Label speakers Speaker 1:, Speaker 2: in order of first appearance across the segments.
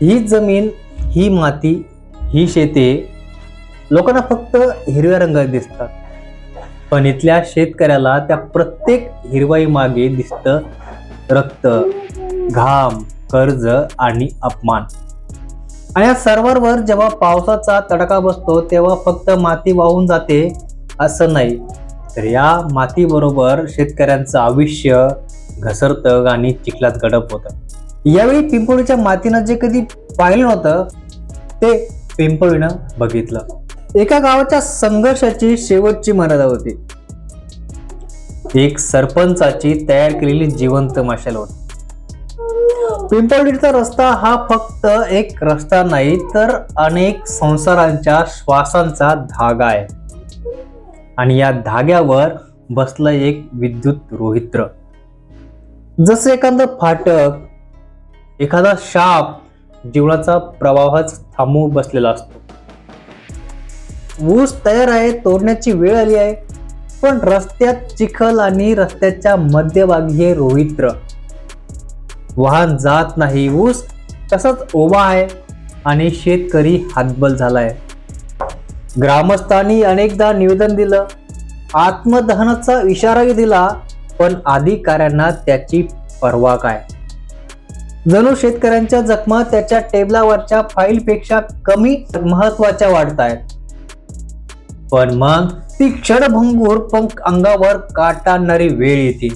Speaker 1: ही जमीन ही माती ही शेती लोकांना फक्त हिरव्या रंगात दिसतात. पण इथल्या शेतकऱ्याला त्या प्रत्येक हिरवाई मागे दिसतं रक्त घाम कर्ज आणि अपमान. आणि या सर्वांवर जेव्हा पावसाचा तडका बसतो तेव्हा फक्त माती वाहून जाते असं नाही. तर या मातीबरोबर शेतकऱ्यांचं आयुष्य घसरतं आणि चिखलात गडप होतं. यावेळी पिंपळीच्या मातीनं जे कधी पाहिलं नव्हतं ते पिंपळीनं बघितलं. एका गावाच्या संघर्षाची शेवटची मर्यादा होती. एक सरपंचाची तयार केलेली जिवंत मशाल होती. पिंपळीचा रस्ता हा फक्त एक रस्ता नाही तर अनेक संसारांच्या श्वासांचा धागा आहे. आणि या धाग्यावर बसलं एक विद्युत रोहित्र. जसं एखादं फाटक एखादा शाप जीवनाचा प्रवाहच थांबू बसलेला असतो. ऊस तयार आहे तोडण्याची वेळ आली आहे पण रस्त्यात चिखल आणि रस्त्याच्या मध्यभागी हे रोहित्र. वाहन जात नाही. ऊस तसाच ओबा आहे आणि शेतकरी हातबल झालाय. ग्रामस्थांनी अनेकदा निवेदन दिलं. आत्मदहनाचा इशाराही दिला पण अधिकाऱ्यांना त्याची पर्वा काय? जणू शेतकऱ्यांच्या जखमा त्याच्या टेबलावरच्या फाईलपेक्षा कमी महत्त्वाच्या वाटत आहेत पण मग ती क्षणभंगूर पंख अंगावर काटाळणारी वेळ येते.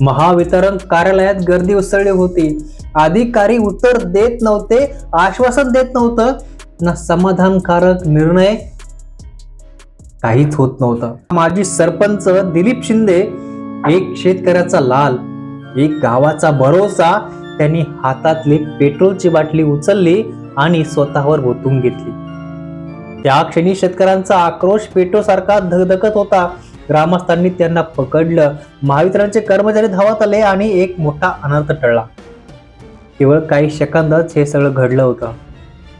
Speaker 1: महावितरण कार्यालयात गर्दी उसळली होती. अधिकारी उत्तर देत नव्हते आश्वासन देत नव्हतं. ना समाधानकारक निर्णय काहीच होत नव्हतं. माजी सरपंच दिलीप शिंदे एक शेतकऱ्याचा लाल एक गावाचा भरोसा त्यांनी हातातली पेट्रोलची बाटली उचलली आणि स्वतःवर ओतून घेतली. त्या क्षणी शेतकऱ्यांचा आक्रोश पेट्रोसारखा धगधगत होता. ग्रामस्थांनी त्यांना पकडलं. महावितरणचे कर्मचारी धावत आले आणि एक मोठा अनर्थ टळला. केवळ काही सेकंदच हे सगळं घडलं होतं.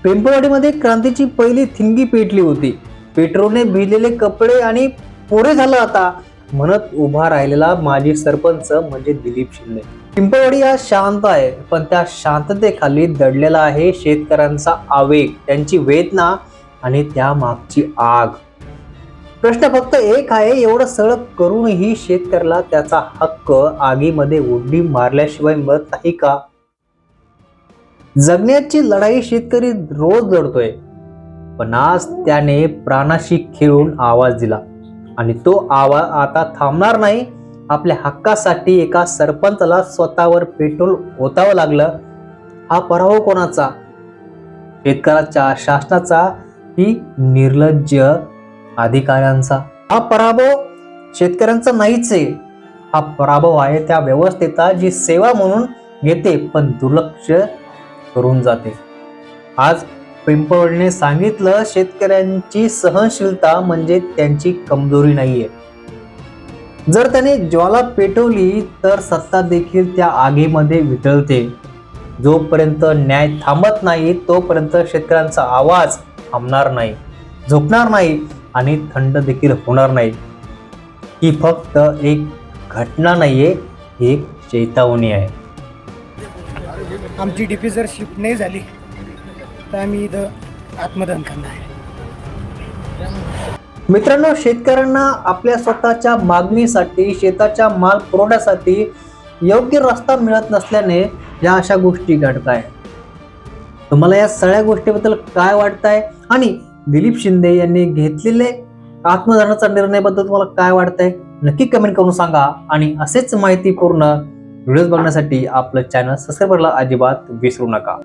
Speaker 1: पिंपळवाडीमध्ये क्रांतीची पहिली थिंगी पेटली होती. पेट्रोलने भिजलेले कपडे आणि पुढे झालं आता. म्हणत उभा राहिलेला माजी सरपंच म्हणजे दिलीप शिंदे. पिंपळवाडी हा शांत आहे पण त्या शांततेखाली दडलेला आहे शेतकऱ्यांचा आवेग त्यांची वेदना आणि त्या मागची आग. प्रश्न फक्त एक आहे एवढं सगळं करूनही शेतकऱ्याला त्याचा हक्क आगीमध्ये उड्डी मारल्याशिवाय मिळत नाही का? जगण्याची लढाई शेतकरी रोज लढतोय पण आज त्याने प्राणाशी खेळून आवाज दिला आणि तो आवाज आता थांबणार नाही आपल्या हक्कासाठी एका सरपंचाला स्वतःवर पेट्रोल ओतावं लागलं. हा पराभव कोणाचा? शेतकऱ्याच्या शासनाचा ही निर्लज्ज अधिकाऱ्यांचा? हा पराभव शेतकऱ्यांचा नाहीच आहे. हा पराभव आहे त्या व्यवस्थेचा जी सेवा म्हणून घेते पण दुर्लक्ष करून जाते. आज पिंपळने सांगितलं शेतकऱ्यांची सहनशीलता म्हणजे त्यांची कमजोरी नाहीये. जर त्याने ज्वाला पेटवली तर सत्ता देखील त्या आगीमध्ये वितळते जोपर्यंत न्याय थांबत नाही तोपर्यंत शेतकऱ्यांचा आवाज थांबणार नाही झोपणार नाही आणि थंड देखील होणार नाही. ही फक्त एक घटना नाहीये ही एक चेतावणी आहे.
Speaker 2: आमची डीपी जर शिफ्ट नाही झाली तर आम्ही इथं आत्मदहन करणार आहे.
Speaker 1: मित्रांनो शेतकऱ्यांना आपल्या स्वतःच्या मागणीसाठी शेताच्या माल पुरवठ्यासाठी योग्य रस्ता मिळत नसल्याने या अशा गोष्टी घडत आहे तुम्हाला या सगळ्या गोष्टीबद्दल काय वाटतंय? आणि दिलीप शिंदे यांनी घेतलेले आत्मदानाचा निर्णयबद्दल तुम्हाला काय वाटतंय? नक्की कमेंट करून सांगा. आणि असेच माहितीपूर्ण व्हिडिओज बघण्यासाठी आपलं चॅनल सबस्क्राईब करायला अजिबात विसरू नका.